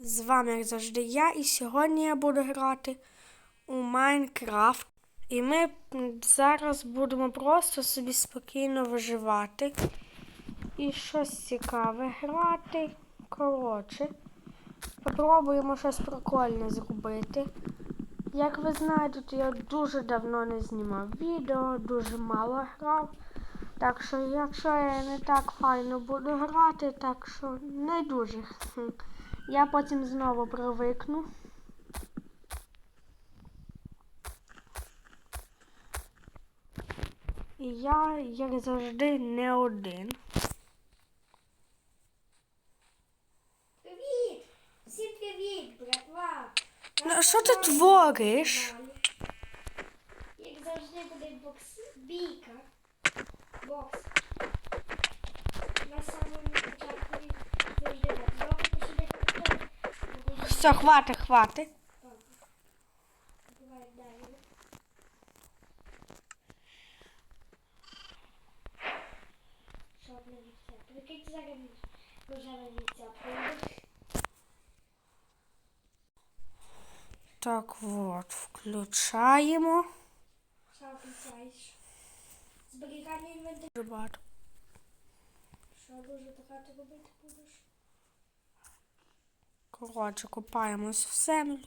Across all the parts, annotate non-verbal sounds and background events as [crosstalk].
З вами, як завжди, я, і сьогодні я буду грати у Майнкрафт. І ми зараз будемо просто собі спокійно виживати і щось цікаве грати. Коротше, попробуємо щось прикольне зробити. Як ви знаєте, я дуже давно не знімав відео, дуже мало грав. Так що, якщо я не так файно буду грати, так що не дуже. [laughs] Я потім знову привикну. І я, як завжди, не один. Привіт! Всім привіт, братва! Ну, а що ти твориш? Як завжди буде бокс бійка. Бокс. На самому початку завжди так. Добре, посиди тут. Все, хвати, хвати. Давай далі. Що на вівця? Прикинь, зараз рожева вівця прийде. Так от, включаємо. Що включаєш? Зберігання інвентаря. Що дуже багато робити будеш? Коротше, копаємось в землю.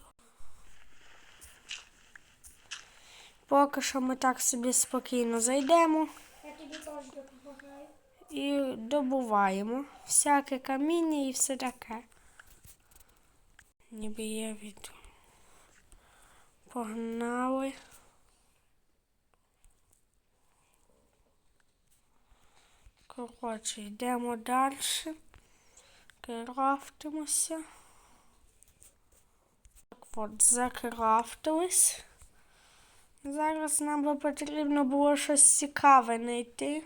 Поки що ми так собі спокійно зайдемо Я тобі теж допомагаю. і добуваємо всяке каміння і все таке. Ніби є від. Погнали. Коротше, йдемо далі. Крафтимося. От, закрафтились. Зараз нам би потрібно було щось цікаве знайти.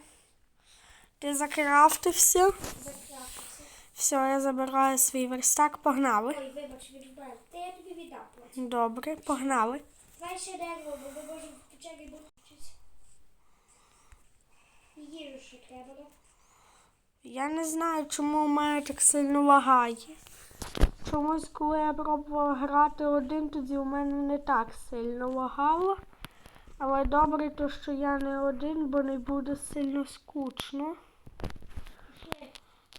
Ти закрафтився? Закрафтився. Все, я забираю свій верстак, погнали. Ой, вибач, відбав. Та я тобі віддав потім. Добре, погнали. Давай ще дерево, бо ми можемо в печері виключитися. Їжу ще треба. Я не знаю, чому у мене так сильно лагає. Чомусь, коли я пробувала грати один, тоді у мене не так сильно лагало. Але добре, то що я не один, бо не буде сильно скучно.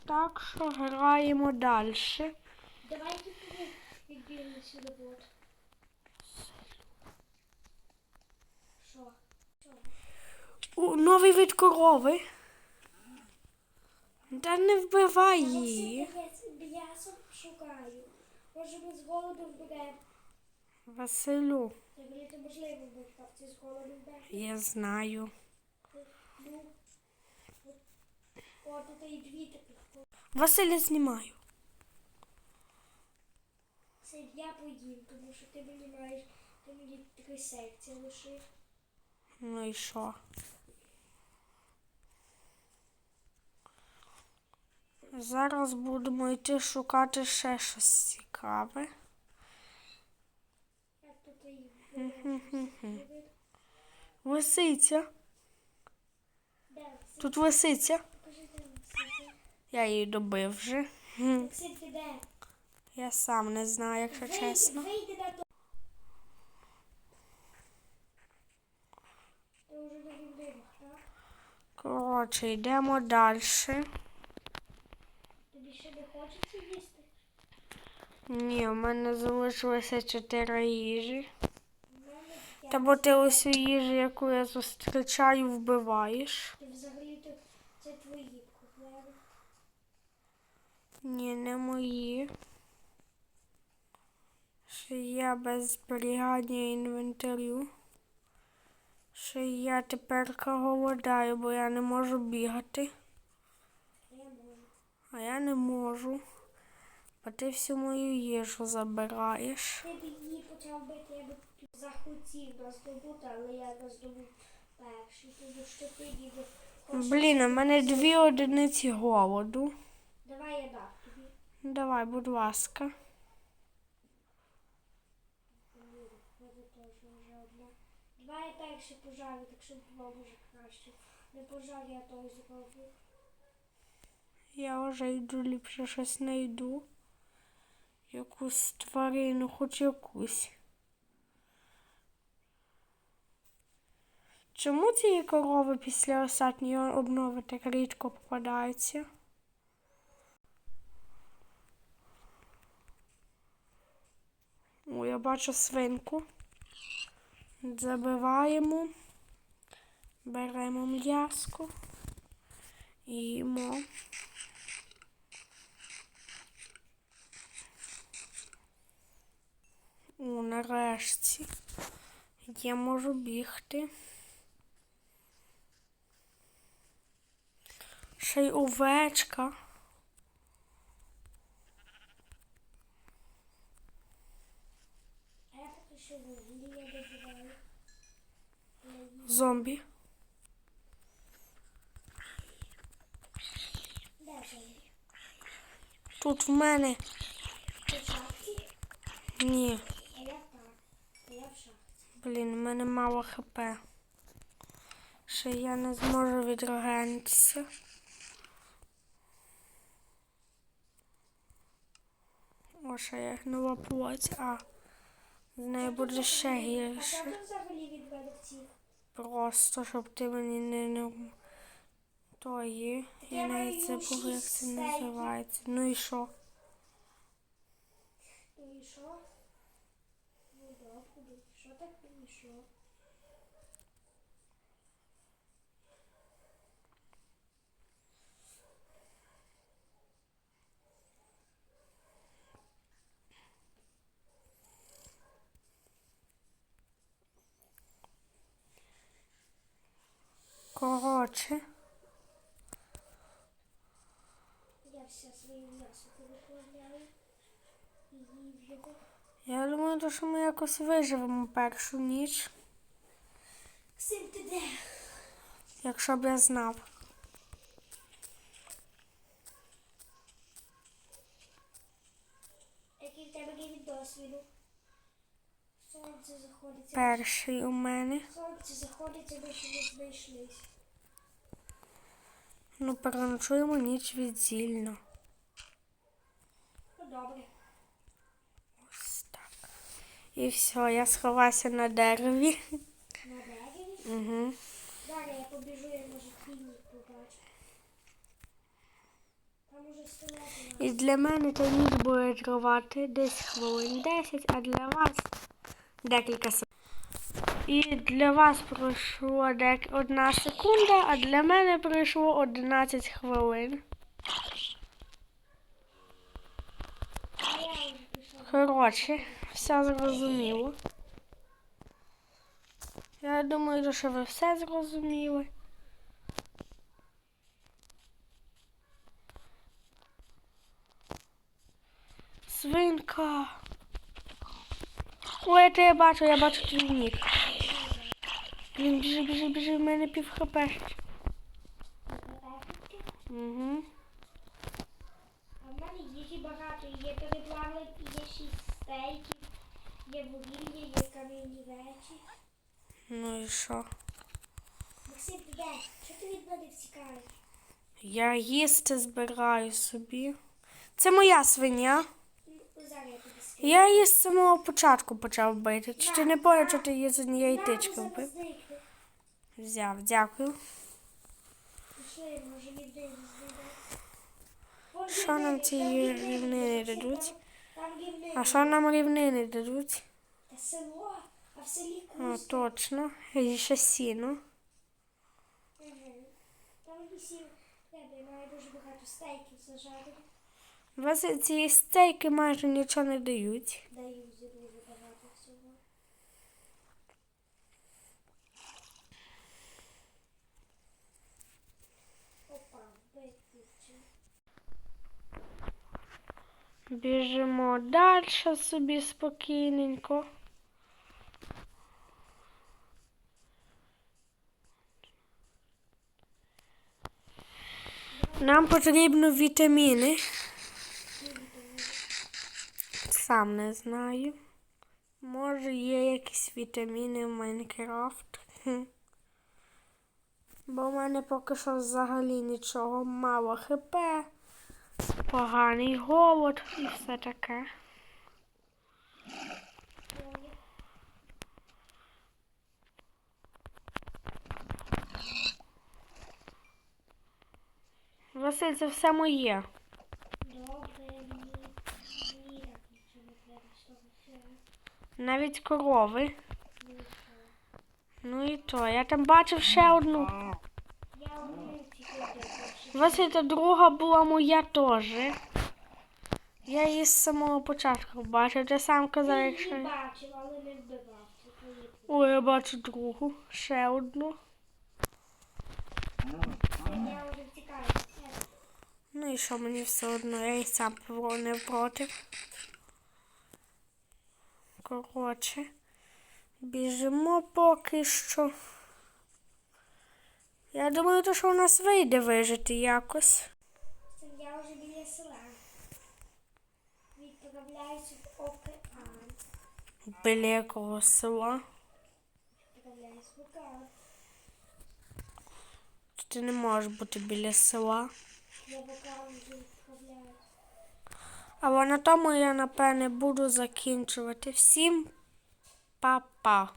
Так що граємо далі. Давай тільки сюди вот. Що? Що? Новий вид корови. Та не вбивай її. М'ясо шукаю. Може ми з голоду вберемо. Василю, Взагалі це можливо Майнкрафті з голоду вберемо. я знаю. Ну. О, тут і дві таких. Василя знімаю. Це я поїм, тому що ти мені маєш, ти мені три серця лишив. Ну і що? Зараз будемо йти шукати ще щось цікаве. Лисиця. Тут лисиця. Я її добив вже. Я сам не знаю, якщо чесно. Коротше, йдемо далі. Тобі ще не хочеться їсти? Ні, у мене залишилося чотири їжі. Та бо ти усю їжу, яку я зустрічаю, вбиваєш. Ти взагалі то це твої проблеми. Ні, не мої. Ще я без зберігання інвентарю. Ще я тепер голодаю, бо я не можу бігати. Я можу. А я не можу. Бо ти всю мою їжу забираєш. Ти б її почав бити, я б захотів нас здобути, але я здобув перший, тому що ти ніби Блін, у мене дві одиниці голоду. Давай я дам тобі. Давай, будь ласка. Вже. Давай я перше пожарю, так щоб було може краще. Не пожар, я той зроблю. Я вже йду ліпше щось знайду. Якусь тварину, хоч якусь. Чому ці корови після останньої обнови так рідко попадаються? О, я бачу свинку. Забиваємо, беремо м'яско і їмо. О, нарешті. Я можу бігти. Ще й овечка. Зомбі. Тут в мене ні. А я так. А я в шахті. Блін, в мене мало хп. Ще я не зможу відрогенитися. О, ще я гнила плоть, а з нею буде ще гірше. взагалі від? Просто щоб ти мені не, не тої. Я навіть забула, як це називається. Ну і що? Ну і що? Ну добре, ну і що так ну і що? Коротше, Я все своє м'ясо його. я думаю, то, що ми якось виживемо першу ніч, Сим ти де? якщо б я знав. Який в тебе рівень досвіду? Сонце заходиться. Перший у мене. Сонце заходиться, ми ще знайшлись. Ну, переночуємо ніч віддільно. Ну добре. Ось так. І все, я сховався на дереві. На дереві. Угу. Далі я побіжу, я може півник побачу. Там уже скелети. І для мене та ніч буде тривати десь хвилин 10, а для вас декілька секунд. І для вас пройшло одна секунда, а для мене пройшло 11 хвилин. Коротше, все зрозуміло. Я думаю, що ви все зрозуміли. Свинка. Ой, це я бачу, я бачу твій нік. Блін, біжи, біжи, біжи, в мене пів хп. Угу. А в мене їжі багато, є переплавлень, є шість стейків, є вугілля, є кам'яні речі. Ну і що? Максим, ти де? Що ти від мене втікаєш? Я їсти збираю собі. Це моя свиня. Я її з самого початку почав бити. Чи ти не поняв, що ти її з однієї тички вбив? Взяв, дякую. Що нам ці рівнини, дадуть? А що нам рівнини дадуть? О, точно. І ще сіно. Там лісів тебе має дуже багато стейків зажарити. У вас ці стейки майже нічого не дають. Дають дуже багато всього. Опа. Біжимо далі собі спокійненько. Нам потрібно вітаміни. Сам не знаю. Може є якісь вітаміни в Майнкрафт. Бо в мене поки що взагалі нічого. Мало хп, поганий голод і все таке. Василь, це все моє. Добре, мені ніяк нічого не треба з того всього. Навіть корови. Ну і то. Я там бачив ще одну. Я. Василь, та друга була моя теж. Я її з самого початку бачив. Ти сам казав, Я якщо. її бачив, але не вбивав. Ой, я бачу другу. Ще одну. Я Ну і що мені все одно, я і сам не проти. Коротше, біжимо поки що. Я думаю, то, що у нас вийде вижити якось. Я вже біля села. Відправляюся в океан. Біля якого села. Відправляюся в океан. Ти не можеш бути біля села. Я в океан. А на тому я, напевне, буду закінчувати. Всім па-па.